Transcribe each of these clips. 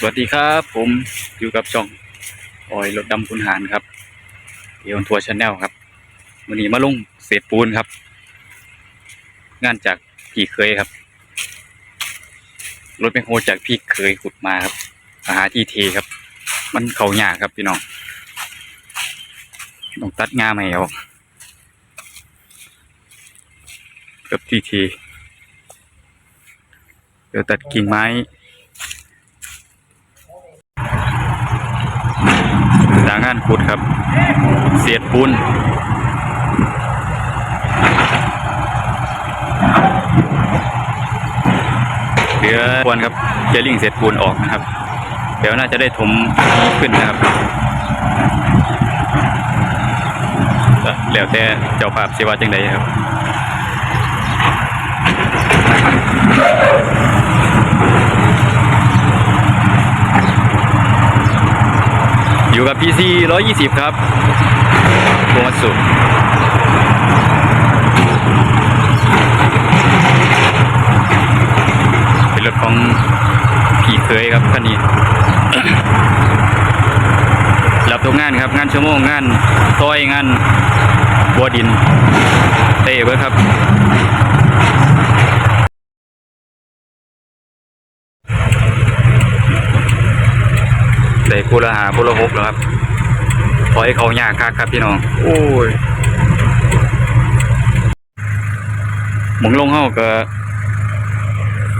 สวัสดีครับ ผมอยู่กับช่องออยรถดำคุณหารครับเดียวทัวร์ชาแนลครับวันนี้มาลงเศษปูนครับ งานจากพี่เคยครับรถเป็นโฮจากพี่เคยขุดมาครับมาหาที่เทครับ มันเขาหยากครับพี่น้องต้องตัดงาใหม่เอากับที่เทเดี๋ยวตัดกิ่งไม้ สร้างานขุดครับ เสียดปูนเหลือควรครับเจลิงเศษปูนออกนะครับ เดี๋ยวน่าจะได้ถมขึ้นนะครับ แล้วแต่เจ้าภาพสิว่าจังใดครับ อยู่กับ PC 120 ครับโคมัสุดเป็นรถของพี่เคยครับคันนี้รับทุกงานครับ งานชั่วโมงงานซอยงานบัวดิน เต้เบิดครับ ได้ คูละหาคูละหกแล้วครับปล่อยเขายากคักครับพี่น้อง โอ้ยหมองลงเฮาก็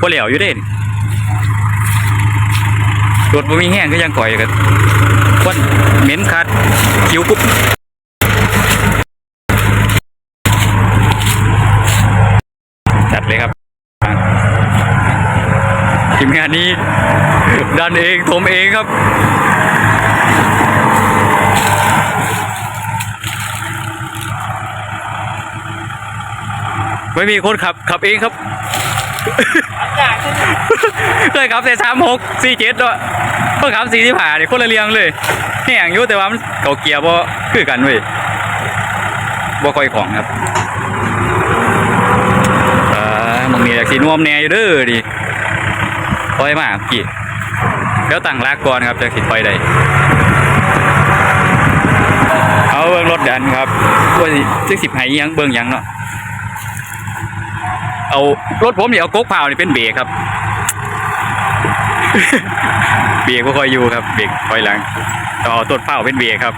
บ่เหลียวอยู่เด้นรถบ่มีแห้งก็ยังก่อยกันควันเหม็นคัดคิวกุ๊บจัดเลยครับทีมงานนี้ ดันเองถมเองครับ ไม่มีคนขับขับเองครับเคยขับแต่สามหกสี่เจ็ดด้วยเพิ่งขับสี่ที่ผ่าเนี่ยคนละเรียงเลยแห้งอยู่แต่ว่ามันเก่าเกียร์บ่คือกันเว้ยบ่ค่อยของครับอ่ามึงนี่อยากสีนวมแน่อยู่เด้อดิปล่อยมากี่ เดี๋ยวตั้งลากก่อนครับจะสิปล่อยได้เอาเบิ่งรถดันครับว่าสิสิสิบไหยังเบิ่งยังเนาะเอารถผมเนี่ยเอาก๊กเผานี่เป็นเบรกครับ เบรกก็คอยอยู่ครับเบรกคอยหลังต้อต้นเผาเป็นเบรกครับ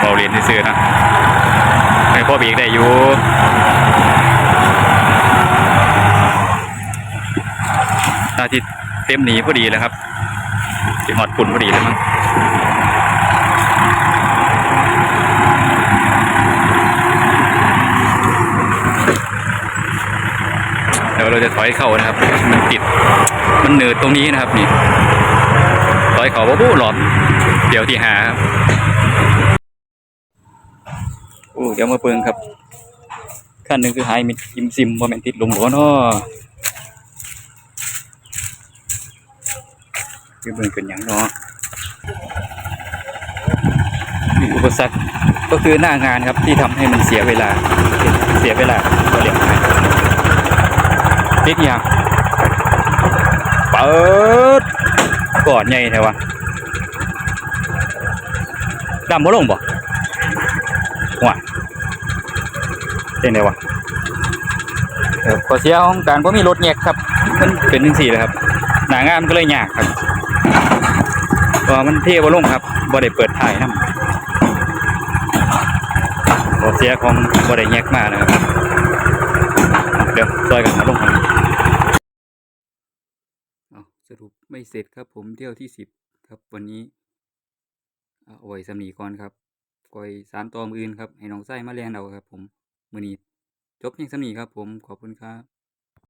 เราเรียนซื่อนะไม่พอเบรกได้อยู่ นาทีเต็มหนีพอดีแล้วครับจะหมดปุ่นพอดีแล้วมั้งเดี๋ยวเราจะถอยเข้านะครับ มันติด มันเหนืดตรงนี้นะครับนี่ ถอยเข้าว่าบู้หลอดเดี๋ยวที่หาครับโอ้เดี๋ยวมาเปิงครับขั้นหนึ่งคือหายมิดอิมซิมว่าแมนติดหลุมหัวเนาะ คือเบิ่งเป็นอย่างเนาะมีอุปสรรคก็คือหน้างานครับที่ทำให้มันเสียเวลา เสียเวลาก็เรียกง่ายติดยังเปิดก่อนใหญ่แท้วะดำบ่ลงบ่หัวเป็นไงวะเออขอเสียของการบ่มีรถแยกครับ มันเป็นจังซี่แหละครับ หน้างานมันก็เลยยากครับ เพราะว่ามันเทบ่ลงครับบ่ได้เปิดถ่ายนำขอเสียของบ่ได้แยกมานะครับ เดี๋ยวซอยกันมาลงกันเอสรุปไม่เสร็จครับผมเที่ยวที่สิบครับวันนี้เอาไว้สำนีก่อนครับก่อยสารตอมอื่นครับ ให้น้องไส้มาเรียนเอาครับผมมือนี้จบเพียงสำนีครับผมขอบคุณครับ